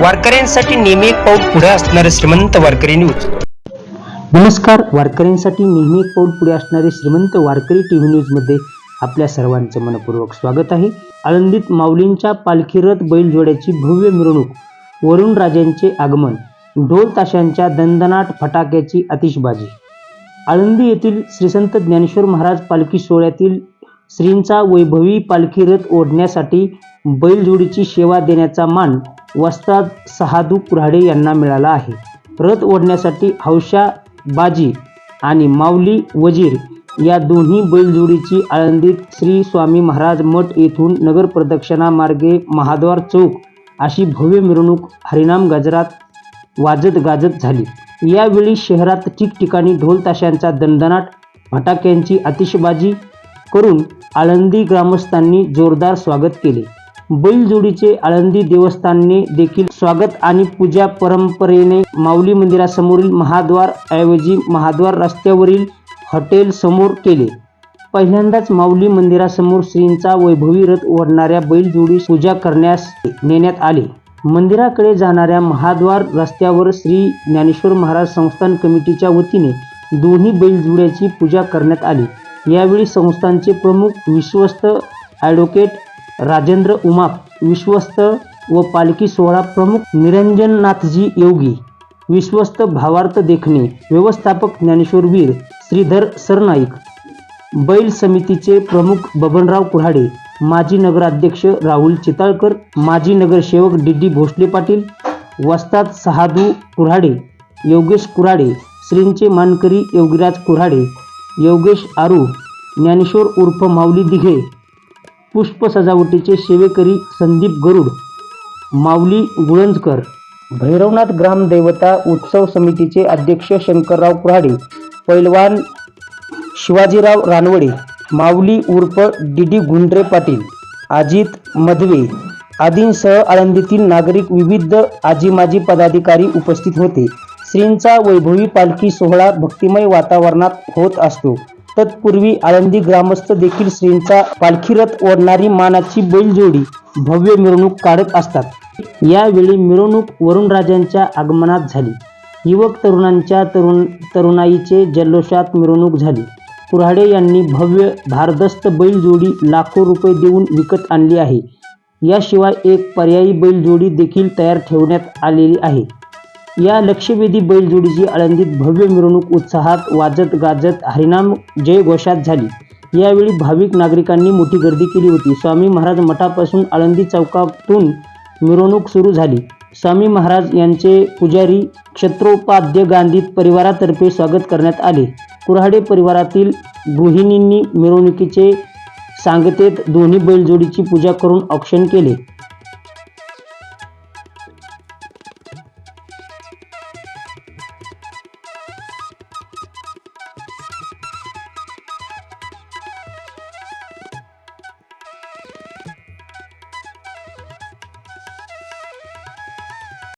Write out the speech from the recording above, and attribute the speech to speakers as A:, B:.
A: वारकऱ्यांसाठी नेहमी एक पाऊल पुढे असणारे श्रीमंत वारकरी न्यूज. नमस्कार वारकऱ्यांसाठी नेहमी एक पाऊल पुढे असणारे श्रीमंत वारकरी टीव्ही न्यूजमध्ये आपल्या सर्वांचं मनपूर्वक स्वागत आहे. आळंदीत माऊलींच्या पालखी रथ बैलजोड्याची भव्य मिरवणूक वरुण राजांचे आगमन ढोल ताशांच्या दणदणाट फटाक्याची आतिषबाजी आळंदी येथील श्रीसंत ज्ञानेश्वर महाराज पालखी सोहळ्यातील श्रींचा वैभवी पालखी रथ ओढण्यासाठी बैलजोडीची सेवा देण्याचा मान वस्ताद सहादू कुऱ्हाडे यांना मिळाला आहे. रथ ओढण्यासाठी हौशा बाजी आणि माऊली वजीर या दोन्ही बैलजोडीची आळंदीत श्री स्वामी महाराज मठ येथून नगर प्रदक्षिणा मार्गे महाद्वार चौक अशी भव्य मिरवणूक हरिनाम गजरात वाजत गाजत झाली. यावेळी शहरात ठिकठिकाणी ढोल ताशांचा दणदणाट फटाक्यांची आतिषबाजी करून आळंदी ग्रामस्थांनी जोरदार स्वागत केले. बैलजोडीचे आळंदी देवस्थानने देखील स्वागत आणि पूजा परंपरेने माऊली मंदिरासमोरील महाद्वार ऐवजी महाद्वार रस्त्यावरील हॉटेल समोर केले. पहिल्यांदाच माऊली मंदिरासमोर श्रींचा वैभवी रथ ओढणाऱ्या बैलजोडी पूजा करण्यास नेण्यात आले. मंदिराकडे जाणाऱ्या महाद्वार रस्त्यावर श्री ज्ञानेश्वर महाराज संस्थान कमिटीच्या वतीने दोन्ही बैलजोड्याची पूजा करण्यात आली. यावेळी संस्थानचे प्रमुख विश्वस्त ॲडव्होकेट राजेंद्र उमाप विश्वस्त व पालखी सोहळा प्रमुख निरंजननाथजी योगी विश्वस्त भावार्थ देखणे व्यवस्थापक ज्ञानेश्वर श्रीधर सरनाईक बैल समितीचे प्रमुख बबनराव कुऱ्हाडे माजी नगराध्यक्ष राहुल चिताळकर माजी नगरसेवक डी डी भोसले पाटील वस्ताद सहादू कुऱ्हाडे योगेश कुऱ्हाडे श्रींचे मानकरी योगीराज कुऱ्हाडे योगेश आरू ज्ञानेश्वर उर्फ माऊली दिघे पुष्प सजावटीचे सेवेकरी संदीप गरुड माऊली गुळंजकर भैरवनाथ ग्रामदेवता उत्सव समितीचे अध्यक्ष शंकरराव कुऱ्हाडे पैलवान शिवाजीराव रानवडे माऊली उर्फ डी डी गुंडरे पाटील अजित मधवे आदींसह आळंदीतील नागरिक विविध आजीमाजी पदाधिकारी उपस्थित होते. श्रींचा वैभवी पालखी सोहळा भक्तिमय वातावरणात होत असतो. तत्पूर्वी आळंदी ग्रामस्थ देखील श्रींचा पालखीरथ ओढणारी मानाची बैलजोडी भव्य मिरवणूक काढत असतात. यावेळी मिरवणूक वरुणराजांच्या आगमनात झाली. युवक तरुणांच्या तरुण तरुणाईचे जल्लोषात मिरवणूक झाली. कुऱ्हाडे यांनी भव्य भारदस्त बैलजोडी लाखो रुपये देऊन विकत आणली आहे. याशिवाय एक पर्यायी बैलजोडी देखील तयार ठेवण्यात आलेली आहे. या लक्षवेधी बैलजोडीची आळंदीत भव्य मिरवणूक उत्साहात वाजत गाजत हरिनाम जयघोषात झाली. यावेळी भाविक नागरिकांनी मोठी गर्दी केली होती. स्वामी महाराज मठापासून आळंदी चौकातून मिरवणूक सुरू झाली. स्वामी महाराज यांचे पुजारी क्षेत्रोपाध्य गांधीत परिवारातर्फे स्वागत करण्यात आले. कुऱ्हाडे परिवारातील गृहिणींनी मिरवणुकीचे सांगतेत दोन्ही बैलजोडीची पूजा करून औक्षण केले.